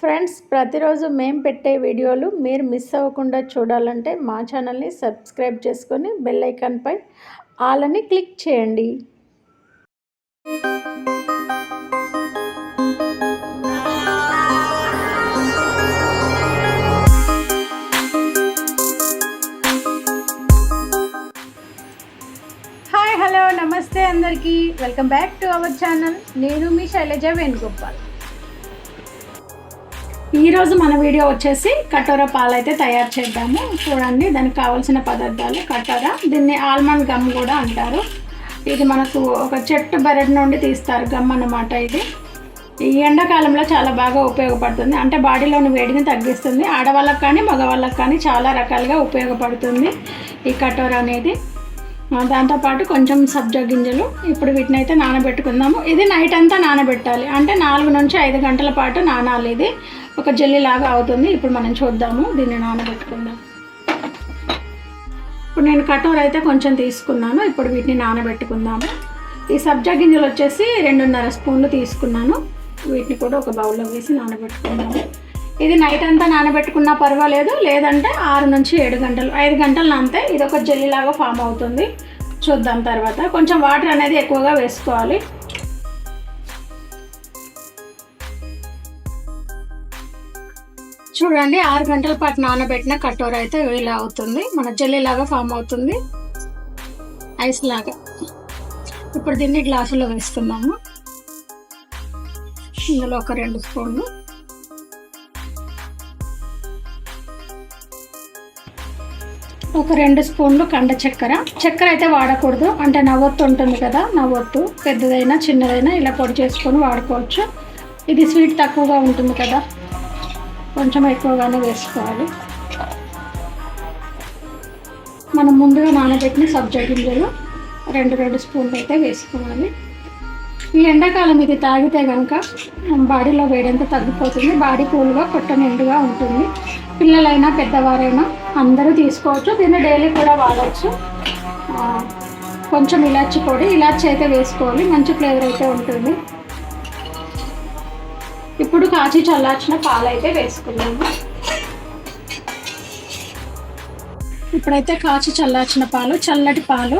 Friends ప్రతిరోజు మేము పెట్టే వీడియోలు మీరు మిస్ అవ్వకుండా చూడాలంటే మా ఛానల్ని సబ్స్క్రైబ్ చేసుకొని బెల్ ఐకాన్పై ఆలని క్లిక్ చేయండి. హాయ్ హలో నమస్తే అందరికీ. Welcome back to our channel. నేను మీ శైలజ వేణుగోపాల్. ఈరోజు మన వీడియో వచ్చేసి కటోర పాలు అయితే తయారు చేద్దాము. చూడండి దానికి కావాల్సిన పదార్థాలు కటోర. దీన్ని ఆల్మండ్ గమ్ కూడా అంటారు. ఇది మనకు ఒక చెట్టు బెరడు నుండి తీస్తారు గమ్ అన్నమాట ఇది. ఈ ఎండాకాలంలో చాలా బాగా ఉపయోగపడుతుంది. అంటే బాడీలోని వేడిని తగ్గిస్తుంది. ఆడవాళ్ళకి కానీ మగవాళ్ళకి కానీ చాలా రకాలుగా ఉపయోగపడుతుంది ఈ కటోర అనేది. దాంతోపాటు కొంచెం సబ్జా గింజలు. ఇప్పుడు వీటిని అయితే నానబెట్టుకుందాము. ఇది నైట్ అంతా నానబెట్టాలి. అంటే నాలుగు నుంచి ఐదు గంటల పాటు నానాలి ఇది. ఒక జెల్లీ లాగా అవుతుంది. ఇప్పుడు మనం చూద్దాము. దీన్ని నానబెట్టుకుందాం. ఇప్పుడు నేను కటోర అయితే కొంచెం తీసుకున్నాను. ఇప్పుడు వీటిని నానబెట్టుకుందాము. ఈ సబ్జా గింజలు వచ్చేసి రెండున్నర స్పూన్లు తీసుకున్నాను. వీటిని కూడా ఒక బౌల్లో వేసి నానబెట్టుకుందాము. ఇది నైట్ అంతా నానబెట్టుకున్నా పర్వాలేదు లేదంటే ఆరు నుంచి ఏడు గంటలు ఐదు గంటలు నానితే ఇది ఒక జెల్లీ లాగా ఫామ్ అవుతుంది. చూద్దాం తర్వాత. కొంచెం వాటర్ అనేది ఎక్కువగా వేసుకోవాలి. చూడండి ఆరు గంటల పాటు నానబెట్టిన కటోర అయితే ఇలా అవుతుంది. మన జెల్లీ లాగా ఫామ్ అవుతుంది. ఐస్ లాగా. ఇప్పుడు దీన్ని గ్లాసులో వేస్తున్నాము. ఇందులో ఒక రెండు స్పూన్లు. ఒక రెండు స్పూన్లు కండ చక్కెర. చక్కెర అయితే వాడకూడదు. అంటే నవ్వొత్తు ఉంటుంది కదా నవ్వొత్తు. పెద్దదైనా చిన్నదైనా ఇలా పొడి చేసుకొని వాడుకోవచ్చు. ఇది స్వీట్ తక్కువగా ఉంటుంది కదా కొంచెం ఎక్కువగానే వేసుకోవాలి. మనం ముందుగా నానబెట్టిన సబ్జా గింజలు రెండు రెండు స్పూన్లు అయితే వేసుకోవాలి. ఈ ఎండాకాలం ఇది తాగితే కనుక బాడీలో వేడంతా తగ్గిపోతుంది బాడీ కూల్గా పొట్ట నిండుగా ఉంటుంది. పిల్లలైనా పెద్దవారైనా అందరూ తీసుకోవచ్చు. దీన్ని డైలీ కూడా వాడచ్చు. కొంచెం ఇలాచి పొడి ఇలాచి అయితే వేసుకోవాలి. మంచి ఫ్లేవర్ అయితే ఉంటుంది. ఇప్పుడు కాచి చల్లార్చిన పాలు అయితే వేసుకున్నాము ఇప్పుడైతే కాచి చల్లార్చిన పాలు చల్లటి పాలు.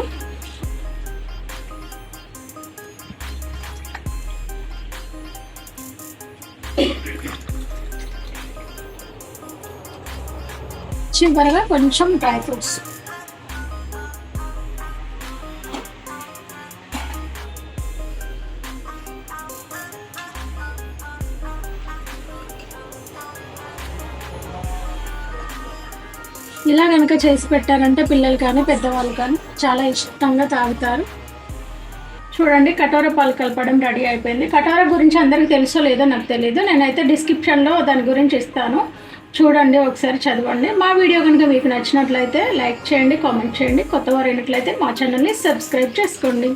చివరగా కొంచెం డ్రై ఫ్రూట్స్. ఇలా కనుక చేసి పెట్టారంటే పిల్లలు కానీ పెద్దవాళ్ళు కానీ చాలా ఇష్టంగా తాగుతారు. చూడండి కటోర పాలు కలపడం రెడీ అయిపోయింది. కటోర గురించి అందరికీ తెలుసో లేదో నాకు తెలియదు నేనైతే డిస్క్రిప్షన్లో దాని గురించి ఇస్తాను. చూడండి ఒకసారి చదవండి. మా వీడియో కనుక మీకు నచ్చినట్లయితే లైక్ చేయండి కామెంట్ చేయండి. కొత్త వారు అయినట్లయితే మా ఛానల్ని సబ్స్క్రైబ్ చేసుకోండి.